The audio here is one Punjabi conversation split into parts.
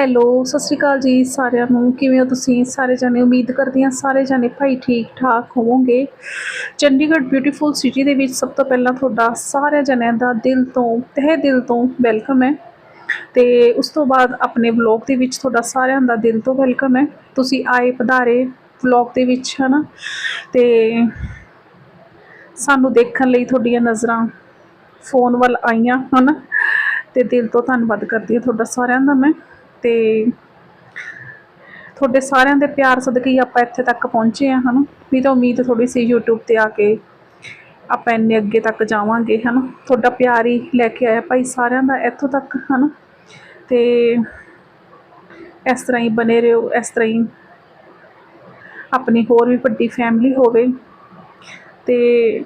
ਹੈਲੋ, ਸਤਿ ਸ਼੍ਰੀ ਅਕਾਲ ਜੀ ਸਾਰਿਆਂ ਨੂੰ। ਕਿਵੇਂ ਹੋ ਤੁਸੀਂ? ਸਾਰੇ ਜਾਣੇ ਉਮੀਦ ਕਰਦੀ ਹਾਂ ਸਾਰੇ ਜਾਣੇ ਭਾਈ ਠੀਕ ਠਾਕ ਹੋਵੋਗੇ। ਚੰਡੀਗੜ੍ਹ ਬਿਊਟੀਫੁਲ ਸਿਟੀ ਦੇ ਵਿੱਚ ਸਭ ਤੋਂ ਪਹਿਲਾਂ ਤੁਹਾਡਾ ਸਾਰਿਆਂ ਜਣਿਆਂ ਦਾ ਦਿਲ ਤੋਂ, ਤਹਿ ਦਿਲ ਤੋਂ ਵੈਲਕਮ ਹੈ। ਤੇ ਉਸ ਤੋਂ ਬਾਅਦ ਆਪਣੇ ਵਲੌਗ ਦੇ ਵਿੱਚ ਤੁਹਾਡਾ ਸਾਰਿਆਂ ਦਾ ਦਿਲ ਤੋਂ ਵੈਲਕਮ ਹੈ। ਤੁਸੀਂ ਆਏ ਪਧਾਰੇ ਵਲੌਗ ਦੇ ਵਿੱਚ, ਹਨਾ? ਤੇ ਸਾਨੂੰ ਦੇਖਣ ਲਈ ਤੁਹਾਡੀਆਂ ਨਜ਼ਰਾਂ ਫੋਨ ਵੱਲ ਆਈਆਂ, ਹਨ? ਤੇ ਦਿਲ ਤੋਂ ਧੰਨਵਾਦ ਕਰਦੀ ਹਾਂ ਤੁਹਾਡਾ ਸਾਰਿਆਂ ਦਾ ਮੈਂ। ਤੇ ਤੁਹਾਡੇ ਸਾਰਿਆਂ ਦੇ ਪਿਆਰ ਸਦਕੇ ਹੀ ਆਪਾਂ ਇੱਥੇ ਤੱਕ ਪਹੁੰਚੇ ਹਾਂ, ਹਨਾ? ਨਹੀਂ ਤਾਂ ਉਮੀਦ ਥੋੜੀ ਸੀ YouTube ਤੇ ਆ ਕੇ ਆਪਾਂ ਇੰਨੇ ਅੱਗੇ ਤੱਕ ਜਾਵਾਂਗੇ, ਹਨਾ? ਤੁਹਾਡਾ ਪਿਆਰ ਹੀ ਲੈ ਕੇ ਆਇਆ ਭਾਈ ਸਾਰਿਆਂ ਦਾ ਇੱਥੋਂ ਤੱਕ, ਹਨਾ? ਤੇ ਇਸ ਤਰ੍ਹਾਂ ਹੀ ਬਨੇ ਰਹੋ, ਇਸ ਤਰ੍ਹਾਂ ਹੀ ਆਪਣੀ ਹੋਰ ਵੀ ਵੱਡੀ ਫੈਮਿਲੀ ਹੋਵੇ। ਤੇ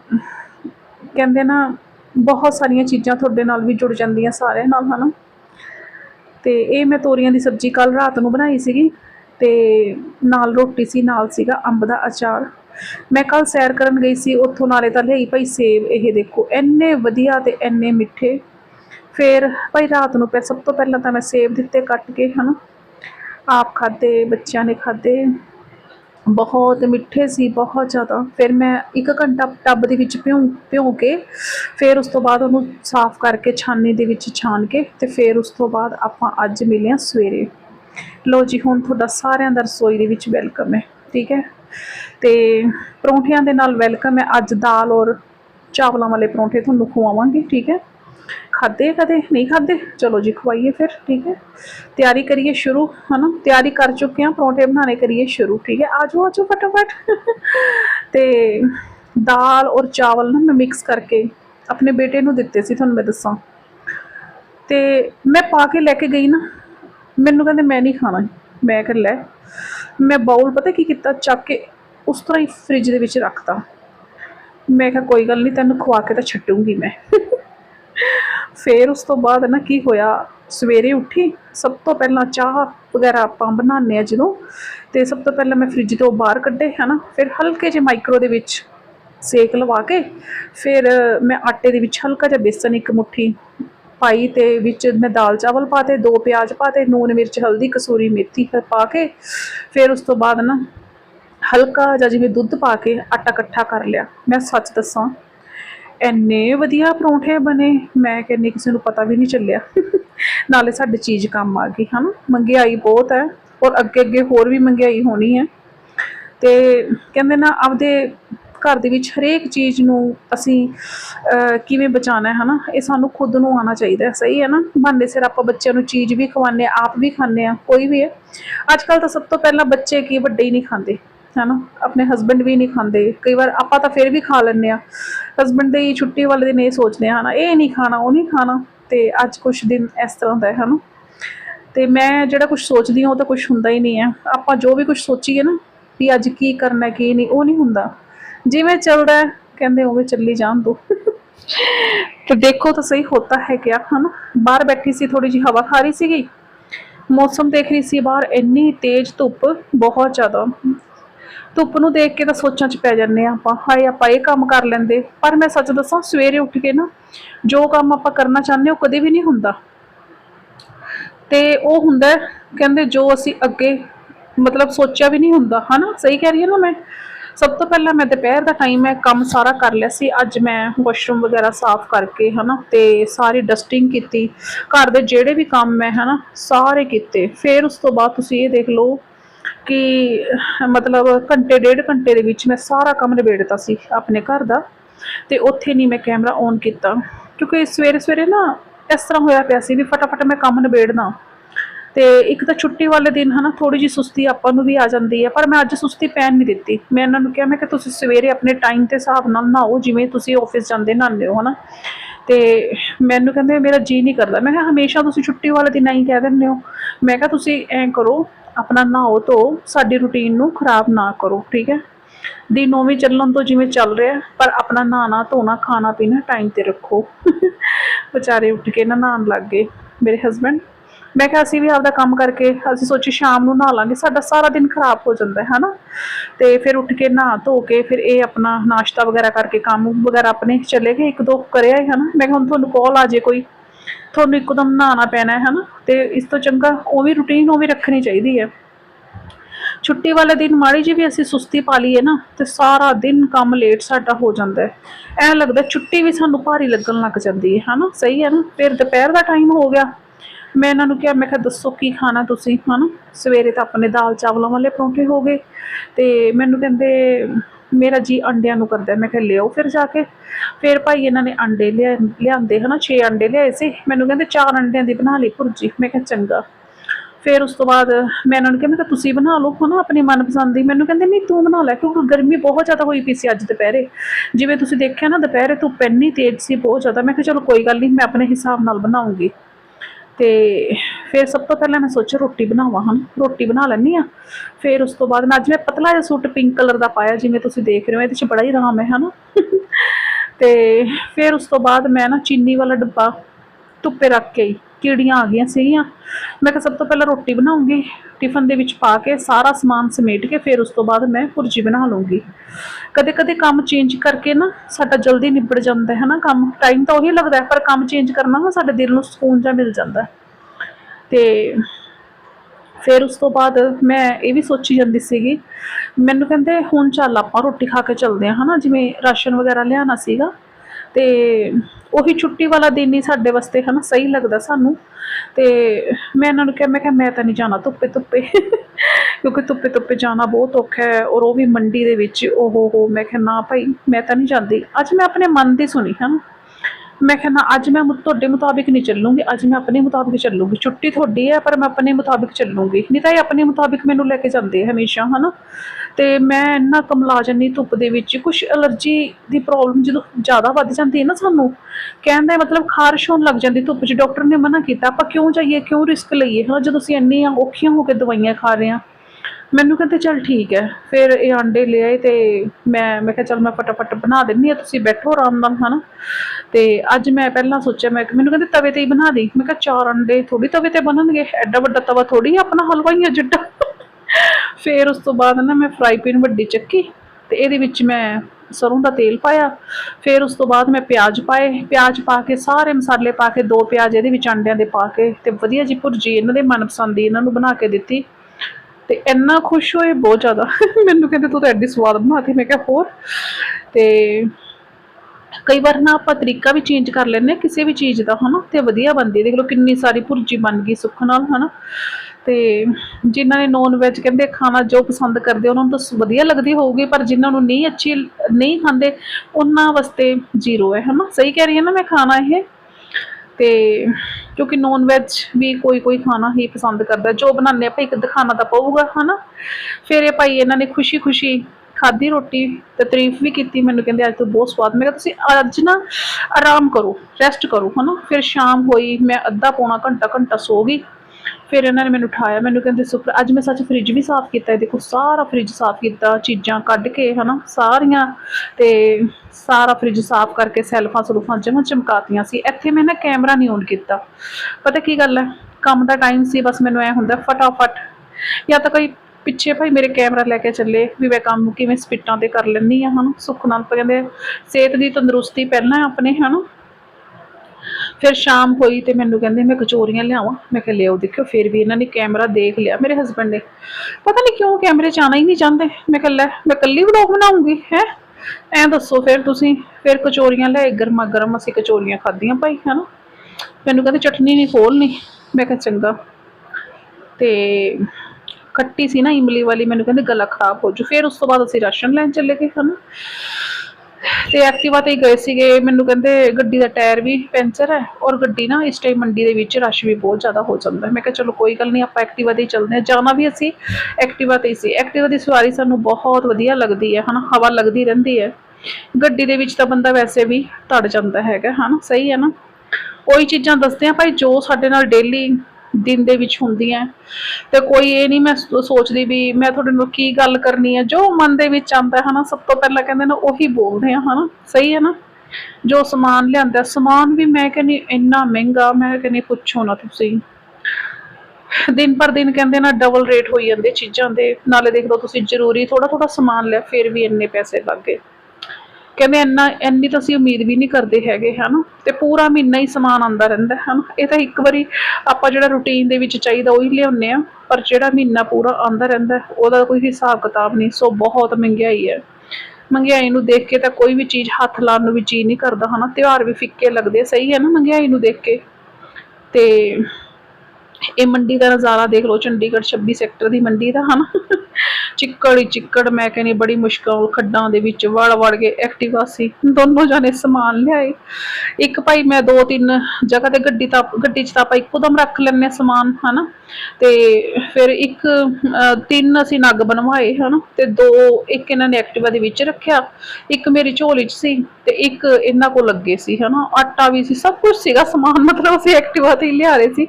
ਕਹਿੰਦੇ ਨਾ, ਬਹੁਤ ਸਾਰੀਆਂ ਚੀਜ਼ਾਂ ਤੁਹਾਡੇ ਨਾਲ ਵੀ ਜੁੜ ਜਾਂਦੀਆਂ ਸਾਰਿਆਂ ਨਾਲ, ਹਨਾ? ਤੇ ਇਹ ਮੈਂ ਤੋਰੀਆਂ ਦੀ ਸਬਜ਼ੀ ਕੱਲ ਰਾਤ ਨੂੰ ਬਣਾਈ ਸੀਗੀ ਤੇ ਨਾਲ ਰੋਟੀ ਸੀ, ਨਾਲ ਸੀਗਾ ਅੰਬ ਦਾ ਅਚਾਰ। ਮੈਂ ਕੱਲ ਸੈਰ ਕਰਨ ਗਈ ਸੀ, ਉੱਥੋਂ ਨਾਲੇ ਤਾਂ ਲਈ ਭਾਈ ਸੇਬ, ਇਹ ਦੇਖੋ ਇੰਨੇ ਵਧੀਆ ਤੇ ਇੰਨੇ ਮਿੱਠੇ। ਫਿਰ ਭਾਈ ਰਾਤ ਨੂੰ ਪੈ, ਸਭ ਤੋਂ ਪਹਿਲਾਂ ਤਾਂ ਮੈਂ ਸੇਬ ਦਿੱਤੇ ਕੱਟ ਕੇ, ਹਨਾ। ਆਪ ਖਾਦੇ ਬੱਚਿਆਂ ਨੇ ਖਾਦੇ ਬਹੁਤ ਮਿੱਠੇ ਸੀ, ਬਹੁਤ ਜ਼ਿਆਦਾ। ਫਿਰ ਮੈਂ ਇੱਕ ਘੰਟਾ ਟੱਬ ਦੇ ਵਿੱਚ ਭਿਉਂ ਭਿਉਂ ਕੇ ਫਿਰ ਉਸ ਤੋਂ ਬਾਅਦ ਉਹਨੂੰ ਸਾਫ਼ ਕਰਕੇ ਛਾਨੇ ਦੇ ਵਿੱਚ ਛਾਣ ਕੇ ਤੇ ਫਿਰ ਉਸ ਤੋਂ ਬਾਅਦ ਆਪਾਂ ਅੱਜ ਮਿਲੇ ਹਾਂ ਸਵੇਰੇ। ਲੋ ਜੀ, ਹੁਣ ਤੁਹਾਡਾ ਸਾਰਿਆਂ ਦਾ ਰਸੋਈ ਦੇ ਵਿੱਚ ਵੈਲਕਮ ਹੈ, ਠੀਕ ਹੈ? ਤੇ ਪਰੌਂਠਿਆਂ ਦੇ ਨਾਲ ਵੈਲਕਮ ਹੈ, ਅੱਜ ਦਾਲ ਔਰ ਚਾਵਲਾਂ ਵਾਲੇ ਪਰੌਂਠੇ ਤੁਹਾਨੂੰ ਖਵਾਵਾਂਗੇ, ਠੀਕ ਹੈ? ਖਾਦੇ ਕਦੇ? ਨਹੀਂ ਖਾਦੇ? ਚਲੋ ਜੀ, ਖਵਾਈਏ ਫਿਰ, ਠੀਕ ਹੈ। ਤਿਆਰੀ ਕਰੀਏ ਸ਼ੁਰੂ, ਹਨਾ? ਤਿਆਰੀ ਕਰ ਚੁੱਕੇ ਹਾਂ, ਪਰੌਂਠੇ ਬਣਾਣੇ ਕਰੀਏ ਸ਼ੁਰੂ, ਠੀਕ ਹੈ। ਆਜੋ ਆਜੋ ਫਟਾਫਟ। ਤੇ ਦਾਲ ਔਰ ਚਾਵਲ ਨਾ ਮੈਂ ਮਿਕਸ ਕਰਕੇ ਆਪਣੇ ਬੇਟੇ ਨੂੰ ਦਿੱਤੇ ਸੀ, ਤੁਹਾਨੂੰ ਮੈਂ ਦੱਸਾਂ। ਤੇ ਮੈਂ ਪਾ ਕੇ ਲੈ ਕੇ ਗਈ ਨਾ, ਮੈਨੂੰ ਕਹਿੰਦੇ ਮੈਂ ਨਹੀਂ ਖਾਣਾ। ਮੈਂ ਕਿਹਾ ਲੈ, ਮੈਂ ਬਾਉਲ ਪਤਾ ਕੀ ਕੀਤਾ? ਚੱਕ ਕੇ ਉਸ ਤਰ੍ਹਾਂ ਹੀ ਫ੍ਰਿਜ ਦੇ ਵਿੱਚ ਰੱਖਤਾ। ਮੈਂ ਕਿਹਾ ਕੋਈ ਗੱਲ ਨਹੀਂ, ਤੈਨੂੰ ਖਵਾ ਕੇ ਤਾਂ ਛੱਡੂੰਗੀ ਮੈਂ। ਫਿਰ ਉਸ ਤੋਂ ਬਾਅਦ ਨਾ ਕੀ ਹੋਇਆ, ਸਵੇਰੇ ਉੱਠੀ, ਸਭ ਤੋਂ ਪਹਿਲਾਂ ਚਾਹ ਵਗੈਰਾ ਆਪਾਂ ਬਣਾਉਂਦੇ ਆ ਜਦੋਂ, ਤੇ ਸਭ ਤੋਂ ਪਹਿਲਾਂ ਮੈਂ ਫ੍ਰਿਜ ਤੋਂ ਬਾਹਰ ਕੱਢੇ, ਹਨਾ, ਫਿਰ ਹਲਕੇ ਜਿਹੇ ਮਾਈਕਰੋ ਦੇ ਵਿੱਚ ਸੇਕ ਲਵਾ ਕੇ, ਫਿਰ ਮੈਂ ਆਟੇ ਦੇ ਵਿੱਚ ਹਲਕਾ ਜਿਹਾ ਬੇਸਨ ਇੱਕ ਮੁੱਠੀ ਪਾਈ ਤੇ ਵਿੱਚ ਮੈਂ ਦਾਲ ਚਾਵਲ ਪਾਤੇ ਦੋ ਪਿਆਜ਼ ਪਾਤੇ ਨੂਨ, ਮਿਰਚ, ਹਲਦੀ, ਕਸੂਰੀ ਮੇਥੀ ਫਿਰ ਪਾ ਕੇ, ਫਿਰ ਉਸ ਤੋਂ ਬਾਅਦ ਨਾ ਹਲਕਾ ਜਿਹਾ ਜਿਵੇਂ ਦੁੱਧ ਪਾ ਕੇ ਆਟਾ ਇਕੱਠਾ ਕਰ ਲਿਆ। ਮੈਂ ਸੱਚ ਦੱਸਾਂ ਇੰਨੇ ਵਧੀਆ ਪਰੌਂਠੇ ਬਣੇ, ਮੈਂ ਕਹਿੰਦੀ ਕਿਸੇ ਨੂੰ ਪਤਾ ਵੀ ਨਹੀਂ ਚੱਲਿਆ। ਨਾਲੇ ਸਾਡੀ ਚੀਜ਼ ਕੰਮ ਆ ਗਈ ਹਨ ਮਹਿੰਗਾਈ ਬਹੁਤ ਹੈ ਔਰ ਅੱਗੇ ਅੱਗੇ ਹੋਰ ਵੀ ਮਹਿੰਗਾਈ ਹੋਣੀ ਹੈ। ਤੇ ਕਹਿੰਦੇ ਨਾ, ਆਪਦੇ ਘਰ ਦੇ ਵਿੱਚ ਹਰੇਕ ਚੀਜ਼ ਨੂੰ ਅਸੀਂ ਕਿਵੇਂ ਬਚਾਉਣਾ ਹੈ, ਹਨਾ? ਇਹ ਸਾਨੂੰ ਖੁਦ ਨੂੰ ਆਉਣਾ ਚਾਹੀਦਾ ਸਹੀ ਹੈ ਨਾ? ਬਹਾਨੇ ਸਿਰ ਆਪਾਂ ਬੱਚਿਆਂ ਨੂੰ ਚੀਜ਼ ਵੀ ਖਵਾਉਂਦੇ ਹਾਂ, ਆਪ ਵੀ ਖਾਂਦੇ ਆ ਕੋਈ ਵੀ ਹੈ। ਅੱਜ ਕੱਲ ਤਾਂ ਸਭ ਤੋਂ ਪਹਿਲਾਂ ਬੱਚੇ ਕੀ ਵੱਡੇ ਹੀ ਨਹੀਂ ਖਾਂਦੇ। ਹਨਾ? ਆਪਣੇ ਹਸਬੰਡ ਵੀ ਨਹੀਂ ਖਾਂਦੇ। ਕਈ ਵਾਰ ਆਪਾਂ ਤਾਂ ਫਿਰ ਵੀ ਖਾ ਲੈਂਦੇ ਆ ਹਸਬੰਡ ਦੇ ਛੁੱਟੀ ਵਾਲੇ ਦਿਨ ਇਹ ਸੋਚਦੇ ਆ ਹਨਾ ਇਹ ਨਹੀਂ ਖਾਣਾ ਉਹ ਨਹੀਂ ਖਾਣਾ। ਤੇ ਅੱਜ ਕੁਛ ਦਿਨ ਇਸ ਤਰ੍ਹਾਂ ਦਾ ਹੈ ਹਨਾ। ਤੇ ਮੈਂ ਜਿਹੜਾ ਕੁਝ ਸੋਚਦੀ ਹਾਂ ਉਹ ਤਾਂ ਕੁਝ ਹੁੰਦਾ ਹੀ ਨਹੀਂ ਹੈ। ਆਪਾਂ ਜੋ ਵੀ ਕੁਝ ਸੋਚੀਏ ਨਾ ਵੀ ਅੱਜ ਕੀ ਕਰਨਾ ਕੀ ਨਹੀਂ ਉਹ ਨਹੀਂ ਹੁੰਦਾ। ਜਿਵੇਂ ਚੱਲਦਾ ਹੈ, ਕਹਿੰਦੇ ਉਵੇਂ ਚੱਲੀ ਜਾਣ ਦੋ। ਤੇ ਦੇਖੋ ਤਾਂ ਸਹੀ ਹੋਤਾ ਹੈ ਕਿਆ ਹਨਾ? ਬਾਹਰ ਬੈਠੀ ਸੀ ਥੋੜੀ ਜਿਹੀ ਹਵਾ ਖਾ ਰਹੀ ਸੀਗੀ। ਮੌਸਮ ਦੇਖ ਰਹੀ ਸੀ ਬਾਹਰ ਇੰਨੀ ਤੇਜ਼ ਧੁੱਪ ਬਹੁਤ ਜ਼ਿਆਦਾ। ਧੁੱਪ ਨੂੰ ਦੇਖ ਕੇ ਤਾਂ ਸੋਚਾਂ 'ਚ ਪੈ ਜਾਂਦੇ ਆ ਆਪਾਂ। ਹਾਏ, ਆਪਾਂ ਇਹ ਕੰਮ ਕਰ ਲੈਂਦੇ। ਪਰ ਮੈਂ ਸੱਚ ਦੱਸਾਂ, ਸਵੇਰੇ ਉੱਠ ਕੇ ਨਾ, ਜੋ ਕੰਮ ਆਪਾਂ ਕਰਨਾ ਚਾਹੁੰਦੇ ਉਹ ਕਦੇ ਵੀ ਨਹੀਂ ਹੁੰਦਾ। ਤੇ ਉਹ ਹੁੰਦਾ ਕਹਿੰਦੇ ਜੋ ਅਸੀਂ ਅੱਗੇ ਮਤਲਬ ਸੋਚਿਆ ਵੀ ਨਹੀਂ ਹੁੰਦਾ। ਹਨਾ? ਸਹੀ ਕਹਿ ਰਹੀ ਹਾਂ ਨਾ ਮੈਂ? ਸਭ ਤੋਂ ਪਹਿਲਾਂ ਮੈਂ ਦੁਪਹਿਰ ਦਾ ਟਾਈਮ ਹੈ ਕੰਮ ਸਾਰਾ ਕਰ ਲਿਆ ਸੀ। ਅੱਜ ਮੈਂ ਵਾਸ਼ਰੂਮ ਵਗੈਰਾ ਸਾਫ਼ ਕਰਕੇ, ਹਨਾ, ਤੇ ਸਾਰੀ ਡਸਟਿੰਗ ਕੀਤੀ। ਘਰ ਦੇ ਜਿਹੜੇ ਵੀ ਕੰਮ ਹੈ, ਹਨਾ, ਸਾਰੇ ਕੀਤੇ। ਫਿਰ ਉਸ ਤੋਂ ਬਾਅਦ ਤੁਸੀਂ ਇਹ ਦੇਖ ਲਓ ਕਿ, ਮਤਲਬ ਘੰਟੇ, ਡੇਢ ਘੰਟੇ ਦੇ ਵਿੱਚ ਮੈਂ ਸਾਰਾ ਕੰਮ ਨਿਬੇੜਤਾ ਸੀ ਆਪਣੇ ਘਰ ਦਾ। ਤੇ ਉੱਥੇ ਨਹੀਂ ਮੈਂ ਕੈਮਰਾ ਔਨ ਕੀਤਾ। ਕਿਉਂਕਿ ਸਵੇਰੇ ਸਵੇਰੇ ਨਾ ਇਸ ਤਰ੍ਹਾਂ ਹੋਇਆ ਪਿਆ ਸੀ ਵੀ ਫਟਾਫਟ ਮੈਂ ਕੰਮ ਨਿਬੇੜਨਾ। ਤੇ ਇੱਕ ਤਾਂ ਛੁੱਟੀ ਵਾਲੇ ਦਿਨ ਹਨਾ ਥੋੜੀ ਜੀ ਸੁਸਤੀ ਆਪਾਂ ਨੂੰ ਵੀ ਆ ਜਾਂਦੀ ਹੈ। ਪਰ ਮੈਂ ਅੱਜ ਸੁਸਤੀ ਪੈਣ ਨਹੀਂ ਦਿੱਤੀ। ਮੈਂ ਇਹਨਾਂ ਨੂੰ ਕਿਹਾ, ਮੈਂ ਕਿ ਤੁਸੀਂ ਸਵੇਰੇ ਆਪਣੇ ਟਾਈਮ ਤੇ ਹਿਸਾਬ ਨਾਲ ਨਹਾਓ, ਜਿਵੇਂ ਤੁਸੀਂ ਆਫਿਸ ਜਾਂਦੇ ਨਹਾਉਂਦੇ ਹੋ ਹਨਾ। ਤੇ ਮੈਨੂੰ ਕਹਿੰਦੇ, ਮੇਰਾ ਜੀ ਨਹੀਂ ਕਰਦਾ। ਮੈਂ ਕਿਹਾ, ਹਮੇਸ਼ਾ ਤੁਸੀਂ ਛੁੱਟੀ ਵਾਲੇ ਦਿਨ ਐਂ ਕਹਿ ਦਿੰਦੇ ਹੋ। ਮੈਂ ਕਿਹਾ, ਤੁਸੀਂ ਐਂ ਕਰੋ ਆਪਣਾ ਨਹਾਓ ਧੋ ਸਾਡੀ ਰੁਟੀਨ ਨੂੰ ਖਰਾਬ ਨਾ ਕਰੋ, ਠੀਕ ਹੈ? ਦਿਨ ਉਵੇਂ ਚੱਲਣ ਤੋਂ ਜਿਵੇਂ ਚੱਲ ਰਿਹਾ, ਪਰ ਆਪਣਾ ਨਹਾਣਾ ਧੋਣਾ, ਖਾਣਾ ਪੀਣਾ ਟਾਈਮ ਤੇ ਰੱਖੋ। ਵਿਚਾਰੇ ਉੱਠ ਕੇ ਨਾ ਨਹਾਉਣ ਲੱਗ ਗਏ, ਮੇਰੇ ਹਸਬੰਡ ਮੈਂ ਕਿਹਾ, ਅਸੀਂ ਵੀ ਆਪਦਾ ਕੰਮ ਕਰਕੇ, ਅਸੀਂ ਸੋਚੀ ਸ਼ਾਮ ਨੂੰ ਨਹਾ ਲਾਂਗੇ, ਸਾਡਾ ਸਾਰਾ ਦਿਨ ਖਰਾਬ ਹੋ ਜਾਂਦਾ ਹੈ, ਹਨਾ? ਤੇ ਫਿਰ ਉੱਠ ਕੇ ਨਹਾ, ਧੋ ਕੇ ਫਿਰ ਇਹ ਆਪਣਾ ਨਾਸ਼ਤਾ ਵਗੈਰਾ ਕਰਕੇ ਕੰਮ ਵਗੈਰਾ ਆਪਣੇ ਚਲੇ ਗਏ, ਇੱਕ ਦੋ ਕਰਿਆ ਹੀ, ਹਨਾ? ਮੈਂ ਕਿਹਾ, ਹੁਣ ਤੁਹਾਨੂੰ ਕਾਲ ਆ ਜੇ ਕੋਈ। ਤੁਹਾਨੂੰ ਇੱਕਦਮ ਨਹਾਉਣਾ ਪੈਣਾ ਹੈ ਨਾ ਤੇ ਇਸ ਤੋਂ ਚੰਗਾ ਉਹ ਵੀ ਰੁਟੀਨ ਉਹ ਵੀ ਰੱਖਣੀ ਚਾਹੀਦੀ ਹੈ। ਛੁੱਟੀ ਵਾਲੇ ਦਿਨ ਮਾੜੀ ਜੀ ਵੀ ਅਸੀਂ ਸੁਸਤੀ ਪਾ ਲਈਏ ਨਾ, ਤੇ ਸਾਰਾ ਦਿਨ ਕੰਮ ਲੇਟ ਸਾਡਾ ਹੋ ਜਾਂਦਾ ਹੈ। ਐਂ ਲੱਗਦਾ ਛੁੱਟੀ ਵੀ ਸਾਨੂੰ ਭਾਰੀ ਲੱਗਣ ਲੱਗ ਜਾਂਦੀ ਹੈ, ਹਨਾ? ਸਹੀ ਹੈ ਨਾ? ਫਿਰ ਦੁਪਹਿਰ ਦਾ ਟਾਈਮ ਹੋ ਗਿਆ। ਮੈਂ ਇਹਨਾਂ ਨੂੰ ਕਿਹਾ, ਮੈਂ ਕਿਹਾ, ਦੱਸੋ ਕੀ ਖਾਣਾ ਤੁਸੀਂ? ਹਨਾ? ਸਵੇਰੇ ਤਾਂ ਆਪਣੇ ਦਾਲ ਚਾਵਲਾਂ ਵਾਲੇ ਪਰੌਂਠੇ ਹੋ ਗਏ। ਤੇ ਮੈਨੂੰ ਕਹਿੰਦੇ ਮੇਰਾ ਜੀ ਅੰਡਿਆਂ ਨੂੰ ਕਰਦਾ ਮੈਂ ਕਿਹਾ, ਲਿਆਓ ਫਿਰ ਜਾ ਕੇ। ਫਿਰ ਭਾਈ ਇਹਨਾਂ ਨੇ ਅੰਡੇ ਲਿਆ, ਲਿਆਂਦੇ ਹਨਾ 6 ਅੰਡੇ ਲਿਆਏ ਸੀ। ਮੈਨੂੰ ਕਹਿੰਦੇ, ਚਾਰ ਅੰਡਿਆਂ ਦੀ ਬਣਾ ਲਈ ਭੁਰਜੀ। ਮੈਂ ਕਿਹਾ, ਚੰਗਾ। ਫਿਰ ਉਸ ਤੋਂ ਬਾਅਦ ਮੈਂ ਇਹਨਾਂ ਨੂੰ ਕਿਹਾ, ਮੈਂ ਕਿਹਾ, ਤੁਸੀਂ ਬਣਾ ਲਓ ਹਨਾ, ਆਪਣੀ ਮਨਪਸੰਦ ਦੀ। ਮੈਨੂੰ ਕਹਿੰਦੇ, ਨਹੀਂ, ਤੂੰ ਬਣਾ ਲੈ, ਕਿਉਂਕਿ ਗਰਮੀ ਬਹੁਤ ਜ਼ਿਆਦਾ ਹੋਈ ਪਈ ਸੀ ਅੱਜ ਦੁਪਹਿਰੇ। ਜਿਵੇਂ ਤੁਸੀਂ ਦੇਖਿਆ ਨਾ, ਦੁਪਹਿਰੇ ਧੁੱਪ ਇੰਨੀ ਤੇਜ਼ ਸੀ, ਬਹੁਤ ਜ਼ਿਆਦਾ। ਮੈਂ ਕਿਹਾ, ਚਲੋ, ਕੋਈ ਗੱਲ ਨਹੀਂ, ਮੈਂ ਆਪਣੇ ਹਿਸਾਬ ਨਾਲ ਬਣਾਉਂਗੀ। ਤੇ ਫਿਰ ਸਭ ਤੋਂ ਪਹਿਲਾਂ ਮੈਂ ਸੋਚਿਆ ਰੋਟੀ ਬਣਾਵਾਂ ਹਾਂ ਰੋਟੀ ਬਣਾ ਲੈਂਦੀ ਆ ਫਿਰ ਉਸ ਤੋਂ ਬਾਅਦ ਮੈਂ ਅੱਜ ਮੈਂ ਪਤਲਾ ਜਿਹਾ ਸੂਟ ਪਿੰਕ ਕਲਰ ਦਾ ਪਾਇਆ, ਜਿਵੇਂ ਤੁਸੀਂ ਦੇਖ ਰਹੇ ਹੋ, ਇਹਦੇ 'ਚ ਬੜਾ ਹੀ ਆਰਾਮ ਹੈ ਹਨਾ। ਤੇ ਫਿਰ ਉਸ ਤੋਂ ਬਾਅਦ ਮੈਂ ਨਾ ਚੀਨੀ ਵਾਲਾ ਡੱਬਾ ਧੁੱਪੇ ਰੱਖ ਕੇ ਕੀੜੀਆਂ ਆ ਗਈਆਂ ਸੀਗੀਆਂ। ਮੈਂ ਕਿਹਾ ਸਭ ਤੋਂ ਪਹਿਲਾਂ ਰੋਟੀ ਬਣਾਉਂਗੀ, ਟਿਫਨ ਦੇ ਵਿੱਚ ਪਾ ਕੇ ਸਾਰਾ ਸਮਾਨ ਸਮੇਟ ਕੇ ਫਿਰ ਉਸ ਤੋਂ ਬਾਅਦ ਮੈਂ ਭੁਰਜੀ ਬਣਾ ਲੂੰਗੀ ਕਦੇ ਕਦੇ ਕੰਮ ਚੇਂਜ ਕਰਕੇ ਨਾ ਸਾਡਾ ਜਲਦੀ ਨਿਬੜ ਜਾਂਦਾ ਹੈ ਨਾ ਕੰਮ। ਟਾਈਮ ਤਾਂ ਉਹੀ ਲੱਗਦਾ ਪਰ ਕੰਮ ਚੇਂਜ ਕਰਨਾ ਨਾ ਸਾਡੇ ਦਿਲ ਨੂੰ ਸਕੂਨ ਜਿਹਾ ਮਿਲ ਜਾਂਦਾ ਹੈ। ਤੇ ਫਿਰ ਉਸ ਤੋਂ ਬਾਅਦ ਮੈਂ ਇਹ ਵੀ ਸੋਚੀ ਜਾਂਦੀ ਸੀਗੀ, ਮੈਨੂੰ ਕਹਿੰਦੇ ਹੁਣ ਚੱਲ ਆਪਾਂ ਰੋਟੀ ਖਾ ਕੇ ਚੱਲਦੇ ਹਾਂ ਹਨਾ, ਜਿਵੇਂ ਰਾਸ਼ਨ ਵਗੈਰਾ ਲਿਆਉਣਾ ਸੀਗਾ। ਤੇ ਉਹੀ ਛੁੱਟੀ ਵਾਲਾ ਦਿਨ ਹੀ ਸਾਡੇ ਵਾਸਤੇ ਹਨਾ ਸਹੀ ਲੱਗਦਾ ਸਾਨੂੰ। ਤੇ ਮੈਂ ਇਹਨਾਂ ਨੂੰ ਕਿਹਾ, ਮੈਂ ਕਿਹਾ, ਮੈਂ ਤਾਂ ਨਹੀਂ ਜਾਣਾ ਧੁੱਪੇ ਧੁੱਪੇ। ਕਿਉਂਕਿ ਧੁੱਪੇ ਧੁੱਪੇ ਜਾਣਾ ਬਹੁਤ ਔਖਾ ਹੈ ਔਰ ਉਹ ਵੀ ਮੰਡੀ ਦੇ ਵਿੱਚ ਉਹ ਹੋ ਮੈਂ ਕਿਹਾ, ਨਾ ਭਾਈ, ਮੈਂ ਤਾਂ ਨਹੀਂ ਜਾਂਦੀ। ਅੱਜ ਮੈਂ ਆਪਣੇ ਮਨ ਦੀ ਸੁਣੀ ਹਨਾ। ਮੈਂ ਕਿਹਾ ਨਾ, ਅੱਜ ਮੈਂ ਤੁਹਾਡੇ ਮੁਤਾਬਿਕ ਨਹੀਂ ਚੱਲੂੰਗੀ, ਅੱਜ ਮੈਂ ਆਪਣੇ ਮੁਤਾਬਿਕ ਚੱਲੂੰਗੀ। ਛੁੱਟੀ ਤੁਹਾਡੀ ਹੈ, ਪਰ ਮੈਂ ਆਪਣੇ ਮੁਤਾਬਿਕ ਚੱਲੂੰਗੀ। ਨਹੀਂ ਤਾਂ ਇਹ ਆਪਣੇ ਮੁਤਾਬਿਕ ਮੈਨੂੰ ਲੈ ਕੇ ਜਾਂਦੇ ਆ ਹਮੇਸ਼ਾ, ਹਨਾ? ਤੇ ਮੈਂ ਇੰਨਾ ਕਮਲਾ ਜੰਨੀ ਧੁੱਪ ਦੇ ਵਿੱਚ। ਕੁਝ ਅਲਰਜੀ ਦੀ ਪ੍ਰੋਬਲਮ ਜਦੋਂ ਜ਼ਿਆਦਾ ਵੱਧ ਜਾਂਦੀ ਹੈ ਨਾ ਸਾਨੂੰ ਕਹਿੰਦਾ ਮਤਲਬ ਖਾਰਸ਼ ਹੋਣ ਲੱਗ ਜਾਂਦੀ ਧੁੱਪ 'ਚ। ਡਾਕਟਰ ਨੇ ਮਨਾ ਕੀਤਾ, ਆਪਾਂ ਕਿਉਂ ਜਾਈਏ, ਕਿਉਂ ਰਿਸਕ ਲਈਏ? ਹਾਂ ਜਦੋਂ ਅਸੀਂ ਇੰਨੀਆਂ ਔਖੀਆਂ ਹੋ ਕੇ ਦਵਾਈਆਂ ਖਾ ਰਹੇ ਹਾਂ। ਮੈਨੂੰ ਕਹਿੰਦੇ ਚੱਲ ਠੀਕ ਹੈ। ਫਿਰ ਇਹ ਆਂਡੇ ਲਿਆਏ ਤੇ ਮੈਂ ਮੈਂ ਕਿਹਾ ਚੱਲ ਮੈਂ ਫਟਾਫਟ ਬਣਾ ਦਿੰਨੀ ਆ ਤੁਸੀਂ ਬੈਠੋ ਆਰਾਮ ਨਾਲ, ਹਨਾ। ਤੇ ਅੱਜ ਮੈਂ ਪਹਿਲਾਂ ਸੋਚਿਆ, ਮੈਂ ਕਿ ਮੈਨੂੰ ਕਹਿੰਦੇ ਤਵੇ ਤੇ ਹੀ ਬਣਾ ਦੇ। ਮੈਂ ਕਿਹਾ ਚਾਰ ਅੰਡੇ ਥੋੜੀ ਤਵੇ ਤੇ ਬਣਨਗੇ, ਐਡਾ ਵੱਡਾ ਤਵਾ ਥੋੜੀ ਆਪਣਾ ਹਲਵਾਈਆਂ ਜਿੱਡਾ। ਫਿਰ ਉਸ ਤੋਂ ਬਾਅਦ ਨਾ ਮੈਂ ਫਰਾਈ ਪੈਨ ਵੱਡੀ ਚੱਕੀ ਤੇ ਇਹਦੇ ਵਿੱਚ ਮੈਂ ਸਰੋਂ ਦਾ ਤੇਲ ਪਾਇਆ। ਫਿਰ ਉਸ ਤੋਂ ਬਾਅਦ ਮੈਂ ਪਿਆਜ਼ ਪਾਏ। ਪਿਆਜ਼ ਪਾ ਕੇ ਸਾਰੇ ਮਸਾਲੇ ਪਾ ਕੇ ਦੋ ਪਿਆਜ਼ ਇਹਦੇ ਵਿੱਚ ਅੰਡਿਆਂ ਦੇ ਪਾ ਕੇ ਤੇ ਵਧੀਆ ਜੀ ਭੁਰਜੀ ਇਹਨਾਂ ਦੇ ਮਨਪਸੰਦ ਦੀ ਇਹਨਾਂ ਨੂੰ ਬਣਾ ਕੇ ਦਿੱਤੀ। ਤੇ ਇੰਨਾ ਖੁਸ਼ ਹੋਏ ਬਹੁਤ ਜ਼ਿਆਦਾ। ਮੈਨੂੰ ਕਹਿੰਦੇ ਤੂੰ ਤਾਂ ਐਡੀ ਸਵਾਦ ਬਣਾਤੀ। ਮੈਂ ਕਿਹਾ, ਹੋਰ? ਤੇ ਕਈ ਵਾਰ ਨਾ ਆਪਾਂ ਤਰੀਕਾ ਵੀ ਚੇਂਜ ਕਰ ਲੈਂਦੇ ਹਾਂ, ਕਿਸੇ ਵੀ ਚੀਜ਼ ਦਾ, ਹਨਾ? ਤੇ ਵਧੀਆ ਬਣਦੀ ਦੇਖ ਲਓ, ਕਿੰਨੀ ਸਾਰੀ ਭੁਰਜੀ ਬਣ ਗਈ ਸੁੱਖ ਨਾਲ, ਹਨਾ? ਤੇ ਜਿਨ੍ਹਾਂ ਨੇ ਨੌਨ ਵੈਜ ਕਹਿੰਦੇ ਖਾਣਾ ਜੋ ਪਸੰਦ ਕਰਦੇ ਉਹਨਾਂ ਨੂੰ ਤਾਂ ਵਧੀਆ ਲੱਗਦੀ ਹੋਊਗੀ, ਪਰ ਜਿਨ੍ਹਾਂ ਨੂੰ ਨਹੀਂ ਅੱਛੀ ਨਹੀਂ ਖਾਂਦੇ, ਉਹਨਾਂ ਵਾਸਤੇ ਜ਼ੀਰੋ ਹੈ, ਹਨਾ? ਸਹੀ ਕਹਿ ਰਹੀ ਹਾਂ ਨਾ ਮੈਂ, ਖਾਣਾ ਇਹ? ਤੇ ਕਿਉਂਕਿ ਨੌਨ ਵੈਜ ਵੀ ਕੋਈ ਕੋਈ ਖਾਣਾ ਹੀ ਪਸੰਦ ਕਰਦਾ। ਜੋ ਬਣਾਉਂਦੇ ਆਪਾਂ, ਇੱਕ ਦਿਖਾਣਾ ਤਾਂ ਪਊਗਾ, ਹਨਾ? ਫਿਰ ਇਹ ਭਾਈ ਇਹਨਾਂ ਨੇ ਖੁਸ਼ੀ ਖੁਸ਼ੀ ਖਾਧੀ ਰੋਟੀ ਤੇ ਤਾਰੀਫ ਵੀ ਕੀਤੀ। ਮੈਨੂੰ ਕਹਿੰਦੇ, ਅੱਜ ਤਾਂ ਬਹੁਤ ਸਵਾਦ। ਮੈਂ ਕਿਹਾ, ਤੁਸੀਂ ਅੱਜ ਨਾ ਆਰਾਮ ਕਰੋ ਰੈਸਟ ਕਰੋ, ਹਨਾ? ਫਿਰ ਸ਼ਾਮ ਹੋਈ, ਮੈਂ ਅੱਧਾ ਪੌਣਾ ਘੰਟਾ ਘੰਟਾ ਸੋ ਗਈ। ਫਿਰ ਇਹਨਾਂ ਨੇ ਮੈਨੂੰ ਉਠਾਇਆ, ਮੈਨੂੰ ਕਹਿੰਦੇ ਸੁਪਰ, ਅੱਜ ਮੈਂ ਸੱਚ ਫ੍ਰਿਜ ਵੀ ਸਾਫ਼ ਕੀਤਾ ਹੈ, ਦੇਖੋ ਸਾਰਾ ਫ੍ਰਿਜ ਸਾਫ਼ ਕੀਤਾ, ਚੀਜ਼ਾਂ ਕੱਢ ਕੇ ਹਨਾ, ਸਾਰੀਆਂ ਤੇ ਸਾਰਾ ਫ੍ਰਿਜ ਸਾਫ਼ ਕਰਕੇ ਸੈਲਫਾਂ ਸਲੂਫਾਂ ਜਮਾਂ ਚਮਕਾਤੀਆਂ ਸੀ, ਇੱਥੇ ਮੈਂ ਨਾ ਕੈਮਰਾ ਨਹੀਂ ਔਨ ਕੀਤਾ। ਪਤਾ ਕੀ ਗੱਲ ਹੈ, ਕੰਮ ਦਾ ਟਾਈਮ ਸੀ, ਬਸ ਮੈਨੂੰ ਐ ਹੁੰਦਾ ਫਟਾਫਟ, ਜਾਂ ਤਾਂ ਕੋਈ ਪਿੱਛੇ ਭਾਈ ਮੇਰੇ ਕੈਮਰਾ ਲੈ ਕੇ ਚੱਲੇ, ਵੀ ਮੈਂ ਕੰਮ ਕਿਵੇਂ ਸਪੀਟਾਂ ਤੇ ਕਰ ਲੈਂਦੀ ਆ ਹਨਾ, ਸੁੱਖ ਨਾਲ, ਕਹਿੰਦੇ ਸਿਹਤ ਦੀ ਤੰਦਰੁਸਤੀ ਪਹਿਲਾਂ ਆਪਣੇ, ਹਨਾ। ਫਿਰ ਸ਼ਾਮ ਹੋਈ ਤੇ ਮੈਨੂੰ ਕਹਿੰਦੇ ਮੈਂ ਕਚੋਰੀਆਂ ਲਿਆਵਾਂ। ਮੈਂ ਕਿਹਾ, ਲਿਆਓ, ਦੇਖਿਓ। ਫਿਰ ਵੀ ਇਹਨਾਂ ਨੇ ਕੈਮਰਾ ਦੇਖ ਲਿਆ ਮੇਰੇ ਹਸਬੰਡ ਨੇ। ਪਤਾ ਨਹੀਂ ਕਿਉਂ ਕੈਮਰੇ 'ਚ ਆਣਾ ਹੀ ਨਹੀਂ ਚਾਹੁੰਦੇ। ਮੈਂ ਕਿਹਾ, ਲੈ, ਮੈਂ ਕੱਲੀ ਵਲੌਗ ਬਣਾਉਂਗੀ, ਹੈ? ਐਂ ਦੱਸੋ ਫਿਰ ਤੁਸੀਂ। ਫਿਰ ਕਚੋਰੀਆਂ ਲੈ ਗਰਮਾ ਗਰਮ ਅਸੀਂ ਕਚੋਰੀਆਂ ਖਾਧੀਆਂ ਭਾਈ, ਹਨਾ? ਮੈਨੂੰ ਕਹਿੰਦੇ, ਚਟਨੀ ਨਹੀਂ ਖੋਲਣੀ ਮੈਂ ਕਿਹਾ, ਚੰਗਾ। ਤੇ ਖੱਟੀ ਸੀ ਨਾ ਇਮਲੀ ਵਾਲੀ, ਮੈਨੂੰ ਕਹਿੰਦੇ, ਗਲਾ ਖਰਾਬ ਹੋ ਜੂ। ਫਿਰ ਉਸ ਤੋਂ ਬਾਅਦ ਅਸੀਂ ਰਾਸ਼ਨ ਲੈਣ ਚੱਲੇ ਗਏ, ਹਨਾ? ਤੇ ਐਕਟਿਵਾ ਤੇ ਹੀ ਗਏ ਸੀਗੇ, ਮੈਨੂੰ ਕਹਿੰਦੇ ਗੱਡੀ ਦਾ ਟਾਇਰ ਵੀ ਪੈਂਚਰ ਹੈ ਔਰ ਗੱਡੀ ਨਾ ਇਸ ਟਾਈਮ ਮੰਡੀ ਦੇ ਵਿੱਚ ਰਸ਼ ਵੀ ਬਹੁਤ ਜ਼ਿਆਦਾ ਹੋ ਜਾਂਦਾ ਮੈਂ ਕਿਹਾ, ਚਲੋ ਕੋਈ ਗੱਲ ਨਹੀਂ, ਆਪਾਂ ਐਕਟਿਵਾ ਤੇ ਹੀ ਚੱਲਦੇ ਹਾਂ। ਜਾਣਾ ਵੀ ਅਸੀਂ ਐਕਟਿਵਾ ਤੇ ਹੀ ਸੀ। ਐਕਟਿਵਾ ਦੀ ਸਵਾਰੀ ਸਾਨੂੰ ਬਹੁਤ ਵਧੀਆ ਲੱਗਦੀ ਹੈ, ਹਨਾ, ਹਵਾ ਲੱਗਦੀ ਰਹਿੰਦੀ ਹੈ। ਗੱਡੀ ਦੇ ਵਿੱਚ ਤਾਂ ਬੰਦਾ ਵੈਸੇ ਵੀ ਤੜ ਜਾਂਦਾ ਹੈਗਾ, ਹਨਾ, ਸਹੀ ਹੈ ਨਾ? ਉਹੀ ਚੀਜ਼ਾਂ ਦੱਸਦੇ ਆ ਭਾਈ, ਜੋ ਸਾਡੇ ਨਾਲ ਡੇਲੀ ਦਿਨ ਦੇ ਵਿੱਚ ਹੁੰਦੀਆਂ। ਤੇ ਕੋਈ ਇਹ ਨਹੀਂ ਮੈਂ ਸੋਚਦੀ ਵੀ ਮੈਂ ਤੁਹਾਡੇ ਨਾਲ ਕੀ ਗੱਲ ਕਰਨੀ ਹੈ ਜੋ ਮਨ ਦੇ ਵਿੱਚ ਆਉਂਦਾ ਹੈ ਹਨਾ, ਸਭ ਤੋਂ ਪਹਿਲਾਂ ਕਹਿੰਦੇ ਨੇ ਉਹੀ ਬੋਲਦੇ ਆ ਹਨਾ। ਸਹੀ ਹੈ ਨਾ? ਜੋ ਸਮਾਨ ਲਿਆਂਦਾ, ਸਮਾਨ ਵੀ ਮੈਂ ਕਹਿੰਦੀ ਇੰਨਾ ਮਹਿੰਗਾ, ਮੈਂ ਕਹਿੰਦੀ ਪੁੱਛੋ ਨਾ ਤੁਸੀਂ। ਦਿਨ ਪਰ ਦਿਨ ਕਹਿੰਦੇ ਨਾ ਡਬਲ ਰੇਟ ਹੋਈ ਜਾਂਦੇ ਚੀਜ਼ਾਂ ਦੇ। ਨਾਲੇ ਦੇਖ ਲਓ ਤੁਸੀਂ ਜ਼ਰੂਰੀ ਥੋੜਾ ਥੋੜਾ ਸਮਾਨ ਲਿਆ, ਫਿਰ ਵੀ ਇੰਨੇ ਪੈਸੇ ਲੱਗ ਗਏ। ਕਹਿੰਦੇ ਇੰਨਾ, ਇੰਨੀ ਤਾਂ ਅਸੀਂ ਉਮੀਦ ਵੀ ਨਹੀਂ ਕਰਦੇ ਹੈਗੇ, ਹਨਾ? ਤੇ ਪੂਰਾ ਮਹੀਨਾ ਹੀ ਸਮਾਨ ਆਉਂਦਾ ਰਹਿੰਦਾ, ਹਨਾ? ਇਹ ਤਾਂ ਇੱਕ ਵਾਰੀ ਆਪਾਂ ਜਿਹੜਾ ਰੂਟੀਨ ਦੇ ਵਿੱਚ ਚਾਹੀਦਾ ਉਹ ਹੀ ਲਿਆਉਂਦੇ ਆ ਪਰ ਜਿਹੜਾ ਮਹੀਨਾ ਪੂਰਾ ਆਉਂਦਾ ਰਹਿੰਦਾ, ਉਹਦਾ ਕੋਈ ਹਿਸਾਬ ਕਿਤਾਬ ਨਹੀਂ, ਸੋ ਬਹੁਤ ਮਹਿੰਗਾਈ ਹੈ। ਮਹਿੰਗਾਈ ਨੂੰ ਦੇਖ ਕੇ ਤਾਂ ਕੋਈ ਵੀ ਚੀਜ਼ ਹੱਥ ਲਾਉਣ ਨੂੰ ਵੀ ਜੀ ਨਹੀਂ ਕਰਦਾ, ਹਨਾ? ਤਿਉਹਾਰ ਵੀ ਫਿੱਕੇ ਲੱਗਦੇ ਸਹੀ ਹੈ ਨਾ ਮਹਿੰਗਾਈ ਨੂੰ ਦੇਖ ਕੇ? ਤੇ ਇਹ ਮੰਡੀ ਦਾ ਨਜ਼ਾਰਾ ਦੇਖ ਲਓ, ਚੰਡੀਗੜ੍ਹ 26 ਸੈਕਟਰ ਦੀ ਮੰਡੀ ਦਾ, ਹਨ? ਚਿੱਕੜ ਹੀ ਚਿੱਕੜ, ਮੈਂ ਕਹਿੰਦੀ ਬੜੀ ਮੁਸ਼ਕਲ ਖੱਡਾਂ ਦੇ ਵਿੱਚ ਵੜ ਵੜ ਕੇ ਐਕਟਿਵਾ ਸੀ। ਦੋਨੋਂ ਜਾਣੇ ਸਮਾਨ ਲਿਆਏ। ਇੱਕ ਭਾਈ ਮੈਂ ਦੋ ਤਿੰਨ ਜਗ੍ਹਾ ਤੇ ਗੱਡੀ ਤਾਂ, ਗੱਡੀ 'ਚ ਤਾਂ ਆਪਾਂ ਇੱਕੋ ਦਮ ਰੱਖ ਲੈਂਦੇ ਹਾਂ ਸਮਾਨ, ਹਨਾ? ਤੇ ਫਿਰ ਇੱਕ ਤਿੰਨ ਅਸੀਂ ਨਗ ਬਣਵਾਏ, ਹਨਾ? ਤੇ ਦੋ, ਇੱਕ ਇਹਨਾਂ ਨੇ ਐਕਟਿਵਾ ਦੇ ਵਿੱਚ ਰੱਖਿਆ। ਇੱਕ ਮੇਰੀ ਝੋਲੀ 'ਚ ਸੀ ਤੇ ਇੱਕ ਇਹਨਾਂ ਕੋਲ ਲੱਗੇ ਸੀ, ਹਨਾ? ਆਟਾ ਵੀ ਸੀ, ਸਭ ਕੁਝ ਸੀਗਾ ਸਮਾਨ, ਮਤਲਬ ਅਸੀਂ ਐਕਟਿਵਾ ਤੇ ਹੀ ਲਿਆ ਰਹੇ ਸੀ।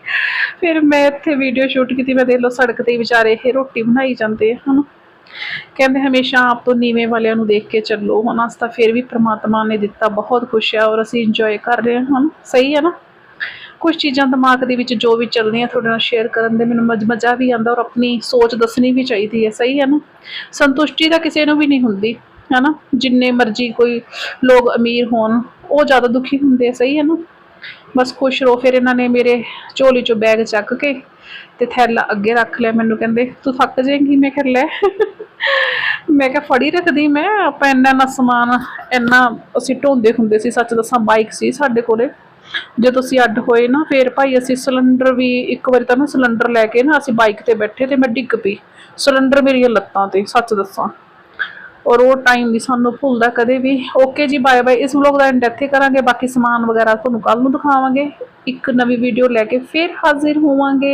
ਫਿਰ ਮੈਂ ਇੱਥੇ ਵੀਡੀਓ ਸ਼ੂਟ ਕੀਤੀ, ਮੈਂ ਦੇਖ ਲਓ ਸੜਕ ਤੇ ਵਿਚਾਰੇ ਇਹ ਰੋਟੀ ਬਣਾਈ ਜਾਂਦੇ ਆ, ਹਨਾ? ਕਹਿੰਦੇ ਹਮੇਸ਼ਾ ਆਪ ਤੋਂ ਨੀਵੇਂ ਵਾਲਿਆਂ ਨੂੰ ਦੇਖ ਕੇ ਚੱਲੋ। ਹੁਣ ਅਸ ਤਾਂ ਫਿਰ ਵੀ ਪ੍ਰਮਾਤਮਾ ਨੇ ਦਿੱਤਾ ਬਹੁਤ ਖੁਸ਼ ਹੈ ਔਰ ਅਸੀਂ ਇੰਜੋਏ ਕਰ ਰਹੇ ਹਾਂ। ਹੁਣ ਸਹੀ ਹੈ ਨਾ? ਕੁਝ ਚੀਜ਼ਾਂ ਦਿਮਾਗ ਦੇ ਵਿੱਚ ਜੋ ਵੀ ਚੱਲਦੀਆਂ ਤੁਹਾਡੇ ਨਾਲ ਸ਼ੇਅਰ ਕਰਨ ਦੇ ਮੈਨੂੰ ਮਜ਼ਾ ਵੀ ਆਉਂਦਾ ਔਰ ਆਪਣੀ ਸੋਚ ਦੱਸਣੀ ਵੀ ਚਾਹੀਦੀ ਹੈ। ਸਹੀ ਹੈ ਨਾ? ਸੰਤੁਸ਼ਟੀ ਤਾਂ ਕਿਸੇ ਨੂੰ ਵੀ ਨਹੀਂ ਹੁੰਦੀ, ਹੈ ਨਾ? ਜਿੰਨੇ ਮਰਜ਼ੀ ਕੋਈ ਲੋਕ ਅਮੀਰ ਹੋਣ, ਉਹ ਜ਼ਿਆਦਾ ਦੁਖੀ ਹੁੰਦੇ ਆ। ਸਹੀ ਹੈ ਨਾ? ਬਸ ਖੁਸ਼ ਰਹੋ, ਫਿਰ ਇਹਨਾਂ ਨੇ ਮੇਰੇ ਝੋਲੀ ਚੋਂ ਬੈਗ ਚੱਕ ਕੇ ਤੇ ਥੈਲਾ ਅੱਗੇ ਰੱਖ ਲਿਆ ਮੈਨੂੰ, ਕਹਿੰਦੇ, ਤੂੰ ਥੱਕ ਜਾਏਂਗੀ? ਮੈਂ ਕਿਹਾ, ਲੈ। ਮੈਂ ਕਿਹਾ, ਫੜੀ ਰੱਖਦੀ ਮੈਂ, ਆਪਾਂ ਇੰਨਾ ਨਾ ਸਮਾਨ, ਇੰਨਾ ਅਸੀਂ ਢੋਂਦੇ ਹੁੰਦੇ ਸੀ, ਸੱਚ ਦੱਸਾਂ ਬਾਈਕ ਸੀ ਸਾਡੇ ਕੋਲੇ। ਜਦੋਂ ਅਸੀਂ ਅੱਡ ਹੋਏ ਨਾ, ਫਿਰ ਭਾਈ ਅਸੀਂ ਸਿਲੰਡਰ ਵੀ, ਇੱਕ ਵਾਰੀ ਤਾਂ ਨਾ ਸਿਲੰਡਰ ਲੈ ਕੇ ਨਾ ਅਸੀਂ ਬਾਈਕ ਤੇ ਬੈਠੇ ਤੇ ਮੈਂ ਡਿੱਗ ਪਈ। ਸਿਲੰਡਰ ਮੇਰੀਆਂ ਲੱਤਾਂ ਤੇ, ਸੱਚ ਦੱਸਾਂ। ਔਰ ਉਹ ਟਾਈਮ ਵੀ ਸਾਨੂੰ ਭੁੱਲਦਾ ਕਦੇ ਵੀ। ਓਕੇ ਜੀ ਬਾਏ ਬਾਏ ਇਸ ਵਲੌਗ ਦਾ ਐਂਡ ਇੱਥੇ ਕਰਾਂਗੇ। ਬਾਕੀ ਸਮਾਨ ਵਗੈਰਾ ਤੁਹਾਨੂੰ ਕੱਲ ਨੂੰ ਦਿਖਾਵਾਂਗੇ। ਇੱਕ ਨਵੀਂ ਵੀਡੀਓ ਲੈ ਕੇ ਫਿਰ ਹਾਜ਼ਰ ਹੋਵਾਂਗੇ।